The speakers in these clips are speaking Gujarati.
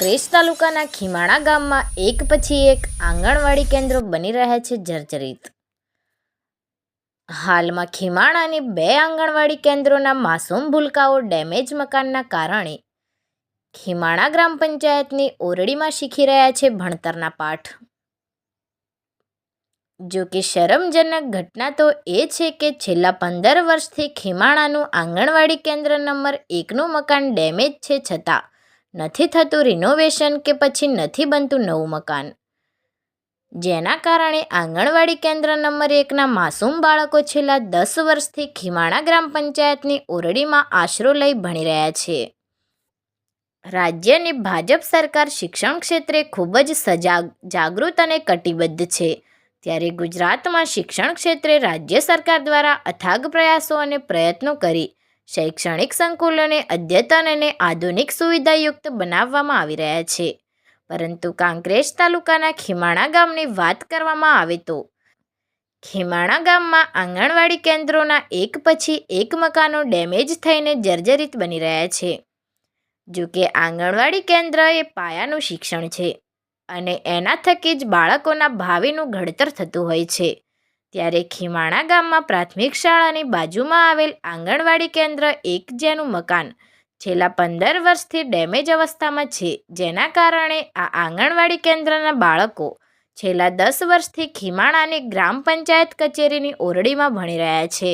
કાંકરેજ તાલુકાના ખીમાણા ગામમાં એક પછી એક આંગણવાડી કેન્દ્રો બની રહ્યા છે જર્જરિત. હાલમાં ખીમાણાની બે આંગણવાડી કેન્દ્રોના માસૂમ ભૂલકાઓ ડેમેજ મકાનના કારણે ખીમાણા ગ્રામ પંચાયતની ઓરડીમાં શીખી રહ્યા છે ભણતરના પાઠ. જો કે શરમજનક ઘટના તો એ છે કે છેલ્લા પંદર વર્ષથી ખીમાણાનું આંગણવાડી કેન્દ્ર નંબર એકનું મકાન ડેમેજ છે છતાં નથી થતું રિનોવેશન કે પછી નથી બનતું નવું મકાન. જેના કારણે આંગણવાડી કેન્દ્ર નંબર એકના માસૂમ બાળકો છેલ્લા દસ વર્ષથી ખીમાણા ગ્રામ પંચાયતની ઓરડીમાં આશરો લઈ ભણી રહ્યા છે. રાજ્યની ભાજપ સરકાર શિક્ષણ ક્ષેત્રે ખૂબ જ સજાગ જાગૃત અને કટિબદ્ધ છે. ત્યારે ગુજરાતમાં શિક્ષણ ક્ષેત્રે રાજ્ય સરકાર દ્વારા અથાગ પ્રયાસો અને પ્રયત્નો કરી શૈક્ષણિક સંકુલોને અદ્યતન અને આધુનિક સુવિધાયુક્ત બનાવવામાં આવી રહ્યા છે. પરંતુ કાંકરેજ તાલુકાના ખીમાણા ગામની વાત કરવામાં આવે તો ખીમાણા ગામમાં આંગણવાડી કેન્દ્રોના એક પછી એક મકાનો ડેમેજ થઈને જર્જરિત બની રહ્યા છે. જો કે આંગણવાડી કેન્દ્ર એ પાયાનું શિક્ષણ છે અને એના થકી જ બાળકોના ભાવિનું ઘડતર થતું હોય છે. ત્યારે ખીમાણા ગામમાં પ્રાથમિક શાળાની બાજુમાં આવેલ આંગણવાડી કેન્દ્ર એક જેનું મકાન છેલ્લા પંદર વર્ષથી ડેમેજ અવસ્થામાં છે. જેના કારણે આ આંગણવાડી કેન્દ્રના બાળકો છેલ્લા દસ વર્ષથી ખીમાણાની ગ્રામ પંચાયત કચેરીની ઓરડીમાં ભણી રહ્યા છે.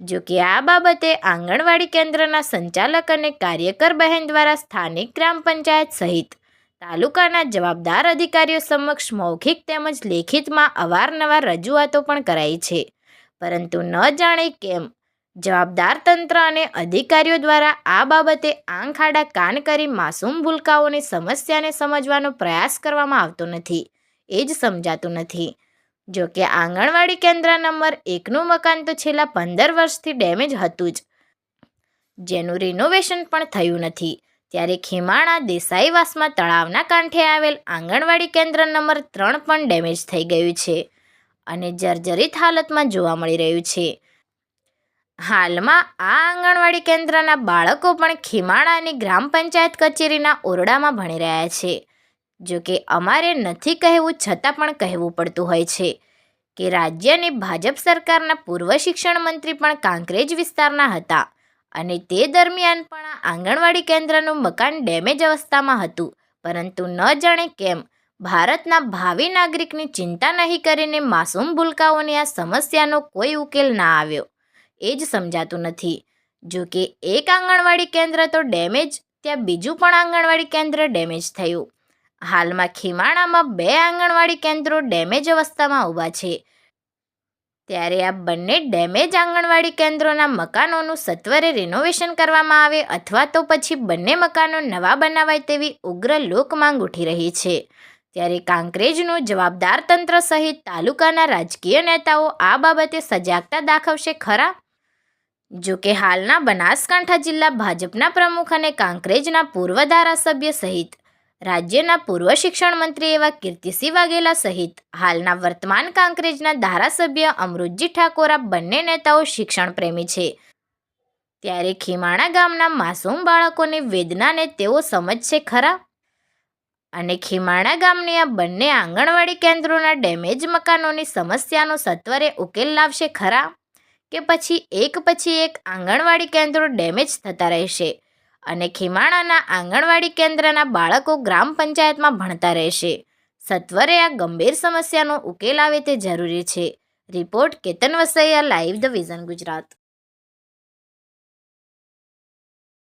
જો કે આ બાબતે આંગણવાડી કેન્દ્રના સંચાલક અને કાર્યકર બહેન દ્વારા સ્થાનિક ગ્રામ પંચાયત સહિત તાલુકાના જવાબદાર અધિકારીઓ સમક્ષ મૌખિક તેમજ લેખિતમાં અવારનવાર રજૂઆતો પણ કરાઈ છે. પરંતુ ન જાણે કેમ, જવાબદાર તંત્ર અને અધિકારીઓ દ્વારા આ બાબતે આંખ આડા કાન કરી માસૂમ ભૂલકાઓની સમસ્યાને સમજવાનો પ્રયાસ કરવામાં આવતો નથી. એ જ સમજાતું નથી. જો કે આંગણવાડી કેન્દ્ર નંબર એકનું મકાન તો છેલ્લા પંદર વર્ષથી ડેમેજ હતું જ. જેનું રિનોવેશન પણ થયું નથી. ત્યારે ખેમાણા દેસાઈવાસમાં તળાવના કાંઠે આવેલ આંગણવાડી કેન્દ્ર નંબર ત્રણ પણ ડેમેજ થઈ ગયું છે અને જર્જરિત હાલતમાં જોવા મળી રહ્યું છે. હાલમાં આ આંગણવાડી કેન્દ્રના બાળકો પણ ખેમાણાની ગ્રામ પંચાયત કચેરીના ઓરડામાં ભણી રહ્યા છે. જો કે અમારે નથી કહેવું છતાં પણ કહેવું પડતું હોય છે કે રાજ્યની ભાજપ સરકારના પૂર્વ શિક્ષણ મંત્રી પણ કાંકરેજ વિસ્તારના હતા. અને તે દરમિયાન પણ આંગણવાડી કેન્દ્રનું મકાન ડેમેજ અવસ્થામાં હતું. પરંતુ ન જાણે કેમ, ભારતના ભાવિ નાગરિકની ચિંતા નહીં કરીને માસૂમ ભૂલકાઓની આ સમસ્યાનો કોઈ ઉકેલ ના આવ્યો. એ જ સમજાતું નથી. જો કે એક આંગણવાડી કેન્દ્ર તો ડેમેજ, ત્યાં બીજું પણ આંગણવાડી કેન્દ્ર ડેમેજ થયું. હાલમાં ખીમાણામાં બે આંગણવાડી કેન્દ્રો ડેમેજ અવસ્થામાં ઊભા છે. ત્યારે આ બંને ડેમેજ આંગણવાડી કેન્દ્રોના મકાનોનું સત્વરે રિનોવેશન કરવામાં આવે અથવા તો પછી બંને મકાનો નવા બનાવાય તેવી ઉગ્ર લોકમાંગ ઉઠી રહી છે. ત્યારે કાંકરેજનું જવાબદાર તંત્ર સહિત તાલુકાના રાજકીય નેતાઓ આ બાબતે સજાગતા દાખવશે ખરા? જો કે હાલના બનાસકાંઠા જિલ્લા ભાજપના પ્રમુખ અને કાંકરેજના પૂર્વ ધારાસભ્ય સહિત રાજ્યના પૂર્વ શિક્ષણ મંત્રી એવા કીર્તિસિંહ વાઘેલા સહિત હાલના વર્તમાન કાંકરેજના ધારાસભ્ય અમૃતજી ઠાકોરા બંને નેતાઓ શિક્ષણ પ્રેમી છે. ત્યારે ખીમાણા ગામના માસૂમ બાળકોની વેદનાને તેઓ સમજશે ખરા? અને ખીમાણા ગામની આ બંને આંગણવાડી કેન્દ્રોના ડેમેજ મકાનોની સમસ્યાનો સત્વરે ઉકેલ લાવશે ખરા? કે પછી એક પછી એક આંગણવાડી કેન્દ્રો ડેમેજ થતા રહેશે? અને ખીમાણાના આંગણવાડી કેન્દ્રના બાળકો ગ્રામ પંચાયતમાં ભણતા રહેશે. સત્વરે આ ગંભીર સમસ્યાનો ઉકેલ આવે તે જરૂરી છે. Report Ketan Vasaiya, live the vision Gujarat.